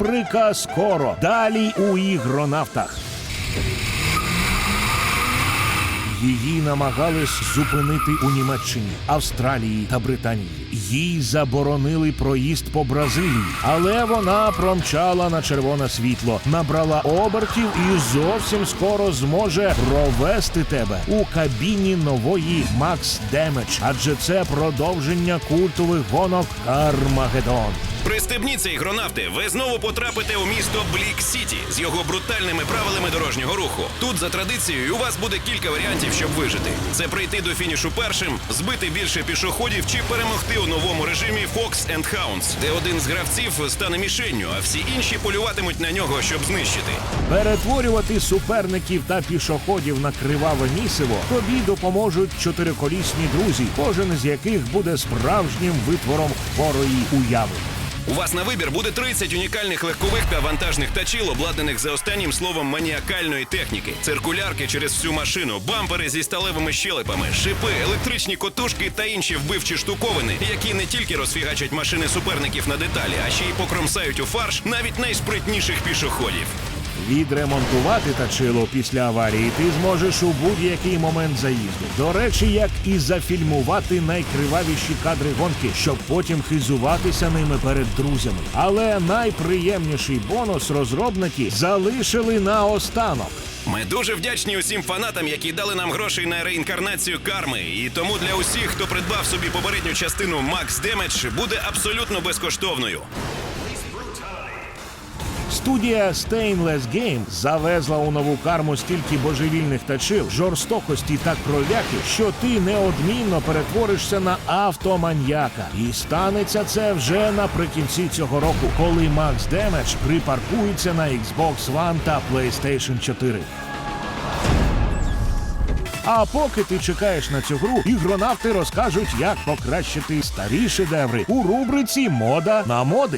Рубрика скоро. Далі у ігронавтах. Її намагались зупинити у Німеччині, Австралії та Британії. Їй заборонили проїзд по Бразилії, але вона промчала на червоне світло, набрала обертів і зовсім скоро зможе провести тебе у кабіні нової Max Damage, адже це продовження культових гонок Кармагеддон. Пристебніться, ігронавти, ви знову потрапите у місто Блік Сіті з його брутальними правилами дорожнього руху. Тут за традицією у вас буде кілька варіантів, щоб вижити. Це прийти до фінішу першим, збити більше пішоходів чи перемогти у новому режимі Fox and Hounds, де один з гравців стане мішенню, а всі інші полюватимуть на нього, щоб знищити. Перетворювати суперників та пішоходів на криваве місиво тобі допоможуть чотириколісні друзі, кожен з яких буде справжнім витвором хворої уяви. У вас на вибір буде 30 унікальних легкових та вантажних тачіл, обладнаних за останнім словом маніакальної техніки, циркулярки через всю машину, бампери зі сталевими щелепами, шипи, електричні котушки та інші вбивчі штуковини, які не тільки розфігачать машини суперників на деталі, а ще й покромсають у фарш навіть найспритніших пішоходів. Відремонтувати тачило після аварії ти зможеш у будь-який момент заїзду. До речі, як і зафільмувати найкривавіші кадри гонки, щоб потім хизуватися ними перед друзями. Але найприємніший бонус розробники залишили на останок. Ми дуже вдячні усім фанатам, які дали нам грошей на реінкарнацію карми. І тому для усіх, хто придбав собі попередню частину Max Damage, буде абсолютно безкоштовною. Студія Stainless Game завезла у нову карму стільки божевільних тачил, жорстокості та кров'яки, що ти неодмінно перетворишся на автоманьяка. І станеться це вже наприкінці цього року, коли Max Damage припаркується на Xbox One та PlayStation 4. А поки ти чекаєш на цю гру, ігронавти розкажуть, як покращити старі шедеври у рубриці Мода на моди.